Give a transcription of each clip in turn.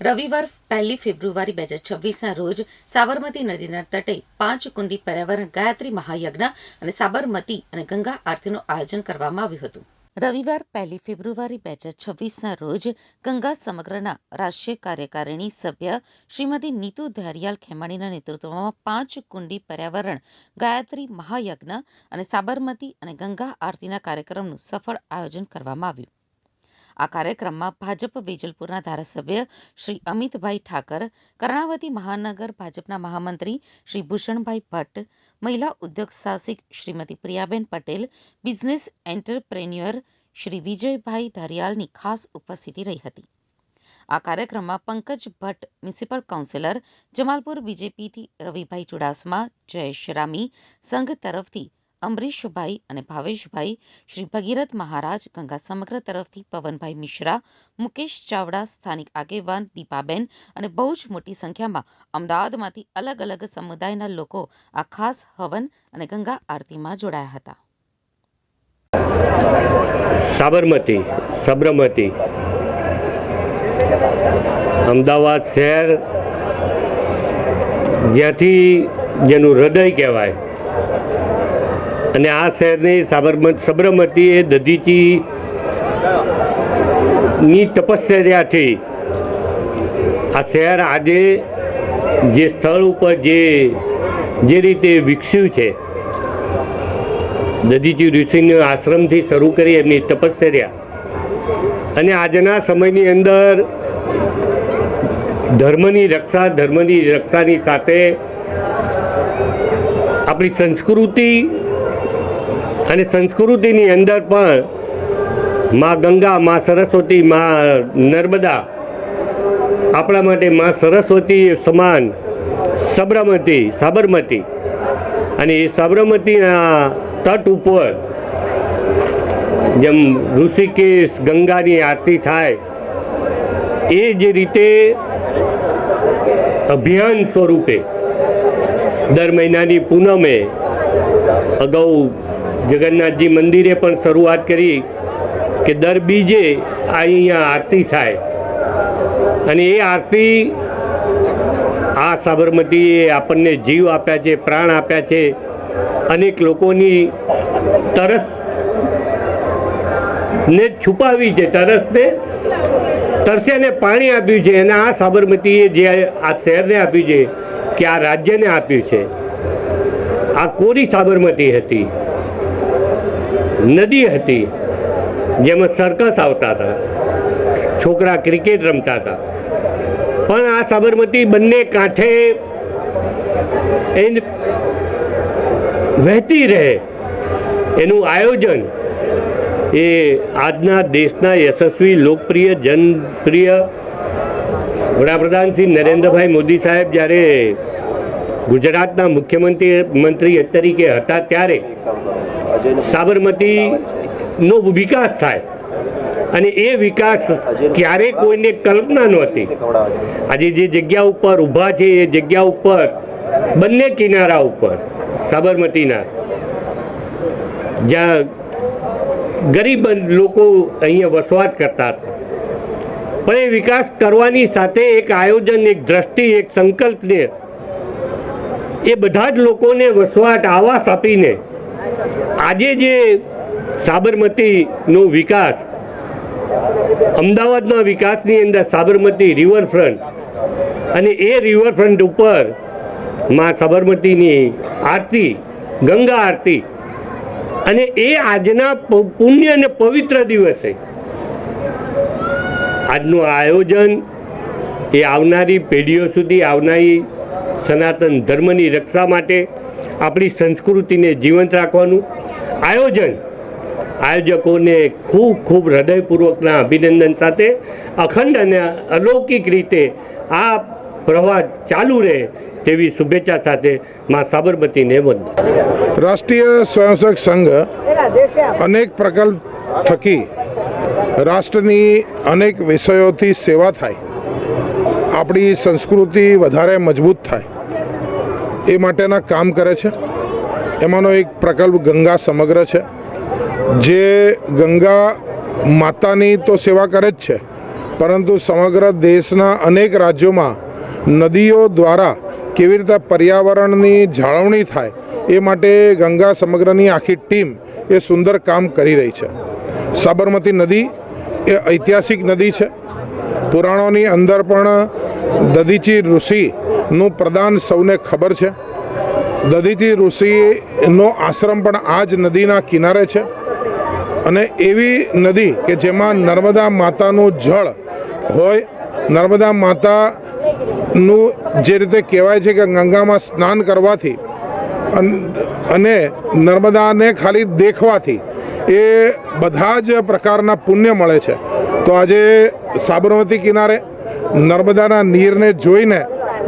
રવિવાર પહેલી ફેબ્રુઆરી બે હજાર છવ્વીસના રોજ સાબરમતી નદીના તટે પાંચ કુંડી પર્યાવરણ ગાયત્રી મહાયજ્ઞ અને સાબરમતી અને ગંગા આરતીનું આયોજન કરવામાં આવ્યું હતું. રવિવાર પહેલી ફેબ્રુઆરી બે હજાર છવ્વીસના રોજ ગંગા સમગ્રના રાષ્ટ્રીય કાર્યકારિણી સભ્ય શ્રીમતી નીતુ ધારિયાલ ખેમાણીના નેતૃત્વમાં પાંચ કુંડી પર્યાવરણ ગાયત્રી મહાયજ્ઞ અને સાબરમતી અને ગંગા આરતીના કાર્યક્રમનું સફળ આયોજન કરવામાં આવ્યું. આ કાર્યક્રમમાં ભાજપ વેજલપુરના ધારાસભ્ય શ્રી અમિતભાઈ ઠાકર, કર્ણાવતી મહાનગર ભાજપના મહામંત્રી શ્રી ભૂષણભાઈ ભટ્ટ, મહિલા ઉદ્યોગ સાહસિક શ્રીમતી પ્રિયાબેન પટેલ, બિઝનેસ એન્ટરપ્રેન્યુઅર શ્રી વિજયભાઈ ધરિયાલની ખાસ ઉપસ્થિતિ રહી હતી. આ કાર્યક્રમમાં પંકજ ભટ્ટ, મ્યુનિસિપલ કાઉન્સિલર, જમાલપુર બીજેપીથી રવિભાઈ ચુડાસમા, જયેશ રામી સંઘ તરફથી અમરીશભાઈ અને ભાવેશભાઈ શ્રી ભગીરથ મહારાજ, ગંગા સમગ્ર તરફથી પવનભાઈ મિશ્રા, મુકેશ ચાવડા, સ્થાનિક આગેવાન દીપાબેન અને બહુ જ મોટી સંખ્યામાં અમદાવાદમાંથી અલગ અલગ સમુદાયના લોકો આ ખાસ હવન અને ગંગા આરતીમાં જોડાયા હતા. સાબરમતી, સબરમતી, અમદાવાદ શહેર જ્યાંથી જેનું હૃદય કહેવાય અને આ શહેરની સાબરમતી સબરમતી એ દધીચી ની તપશ્ચર્યાથી આ શહેર આજે જે સ્થળ ઉપર જે જે રીતે વિકસ્યું છે, દધીચી ઋષિના આશ્રમથી શરૂ કરી એમની તપશ્ચર્યા. અને આજના સમયની અંદર ધર્મની રક્ષા, ધર્મની રક્ષાની સાથે આપણી સંસ્કૃતિ અને સંસ્કૃતિની અંદર પણ માં ગંગા, માં સરસ્વતી, માં નર્મદા આપણા માટે માં સરસ્વતી સમાન સબરમતી, સાબરમતી. અને એ સાબરમતીના તટ ઉપર જેમ ઋષિકેશ ગંગાની આરતી થાય, એ જે રીતે અભિયાન સ્વરૂપે દર મહિનાની પૂનમે અગાઉ જગન્નાથજી મંદિરે પણ શરૂઆત કરી કે દર બીજે અહીંયા આરતી થાય. અને એ આરતી આ સાબરમતીએ આપણને જીવ આપ્યા છે, પ્રાણ આપ્યા છે. અનેક લોકોની તરસ ને છુપાવી છે, તરસને તરસ્યાને પાણી આપ્યું છે. અને આ સાબરમતીએ જે આ શહેરને આપ્યું છે કે આ રાજ્યને આપ્યું છે. આ કોરી સાબરમતી હતી. નદી હતી, જેમાં સર્કસ આવતા હતા. છોકરા ક્રિકેટ રમતા હતા. પણ આ સાબરમતી બંને કાંઠે એ વહેતી રહે. એનું આયોજન એ આજના દેશના યશસ્વી લોકપ્રિય, જનપ્રિય વડાપ્રધાન શ્રી નરેન્દ્રભાઈ મોદી સાહેબ જ્યારે ગુજરાતના મુખ્યમંત્રી, મંત્રી તરીકે હતા ત્યારે સાબરમતીનો વિકાસ થાય અને એ વિકાસ ક્યારે કોઈને કલ્પના નહોતી આજે જે જગ્યા ઉપર ઊભા છે, એ જગ્યા ઉપર, બંને કિનારા ઉપર, સાબરમતીના, જ્યાં ગરીબ લોકો અહીંયા વસવાટ કરતા હતા. પણ એ વિકાસ કરવાની સાથે એક આયોજન, એક દ્રષ્ટિ, એક સંકલ્પને એ બધા જ લોકોને વસવાટ, આવાસ આપીને આજે જે સાબરમતીનો વિકાસ, અમદાવાદના વિકાસની અંદર સાબરમતી રિવરફ્રન્ટ અને એ રિવરફ્રન્ટ ઉપરમાં સાબરમતીની આરતી, ગંગા આરતી અને એ આજના પુણ્ય અને પવિત્ર દિવસે આજનું આયોજન એ આવનારી પેઢીઓ સુધી, આવનારી સનાતન ધર્મની રક્ષા માટે આપણી સંસ્કૃતિને જીવંત રાખવાનું. આયોજન આયોજકોને ખૂબ ખૂબ હૃદયપૂર્વકના અભિનંદન સાથે અખંડ અને અલૌકિક રીતે આ પ્રવાહ ચાલુ રહે તેવી શુભેચ્છા સાથે માં સાબરમતીને વંદન. રાષ્ટ્રીય સ્વયંસેવક સંઘ અનેક પ્રકલ્પ થકી રાષ્ટ્રની અનેક વિષયોથી સેવા થાય. આપણી સંસ્કૃતિ વધારે મજબૂત થાય. એ માટેના કામ કરે છે. એમાંનો એક પ્રકલ્પ ગંગા સમગ્ર છે. જે ગંગા માતાની તો સેવા કરે જ છે. પરંતુ સમગ્ર દેશના અનેક રાજ્યોમાં નદીઓ દ્વારા કેવી રીતે પર્યાવરણની જાળવણી થાય એ માટે ગંગા સમગ્રની આખી ટીમ એ સુંદર કામ કરી રહી છે. સાબરમતી નદી એ ઐતિહાસિક નદી છે. પુરાણોની અંદર પણ દધીચી ઋષિનું પ્રદાન સૌને ખબર છે. દધીચી ઋષિનો આશ્રમ પણ આ જ નદીના કિનારે છે. અને એવી નદી કે જેમાં નર્મદા માતાનું જળ હોય, નર્મદા માતાનું જે રીતે કહેવાય છે કે ગંગામાં સ્નાન કરવાથી અને નર્મદાને ખાલી દેખવાથી એ બધા જ પ્રકારના પુણ્ય મળે છે. તો આજે સાબરમતી કિનારે નર્મદાના નીરને જોઈને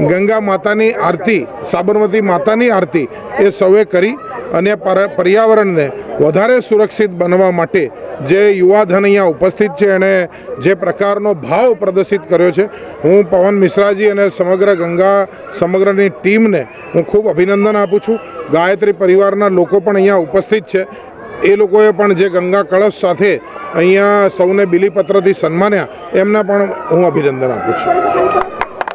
ગંગા માતાની આરતી, સાબરમતી માતાની આરતી એ સૌએ કરી અને પર- પર્યાવરણને વધારે સુરક્ષિત બનવા માટે જે યુવાધન અહીંયા ઉપસ્થિત છે એણે જે પ્રકારનો ભાવ પ્રદર્શિત કર્યો છે, હું પવન મિશ્રાજી અને સમગ્ર ગંગા, સમગ્રની ટીમને હું ખૂબ અભિનંદન આપું છું. ગાયત્રી પરિવારના લોકો પણ અહીંયા ઉપસ્થિત છે. એ લોકોએ પણ જે ગંગા કળશ સાથે અહીંયા સૌને બિલીપત્રથી સન્માન્યા, એમને પણ હું અભિનંદન આપું છું.